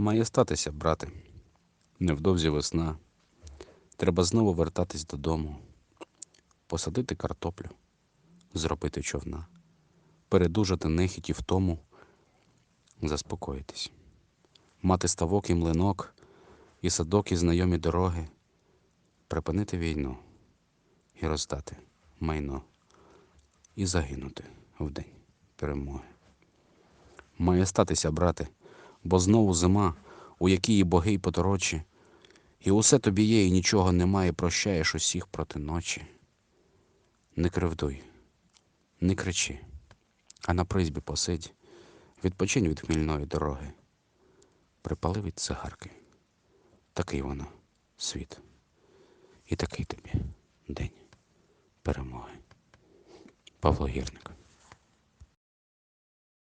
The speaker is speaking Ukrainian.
Має статися, брате. Невдовзі весна. Треба знову вертатись додому, посадити картоплю, зробити човна, передужати нехідь і втому, заспокоїтись, мати ставок і млинок, і садок, і знайомі дороги, припинити війну. І роздати майно, і загинути в день перемоги. Має статися, брате, бо знову зима, у якій боги й поторочі, і усе тобі є, і нічого немає, прощаєш усіх проти ночі. Не кривдуй, не кричи, а на призьбі посидь, відпочинь від хмільної дороги, припали від цигарки. Такий воно світ, і такий тобі день перемоги. Павло Гірник.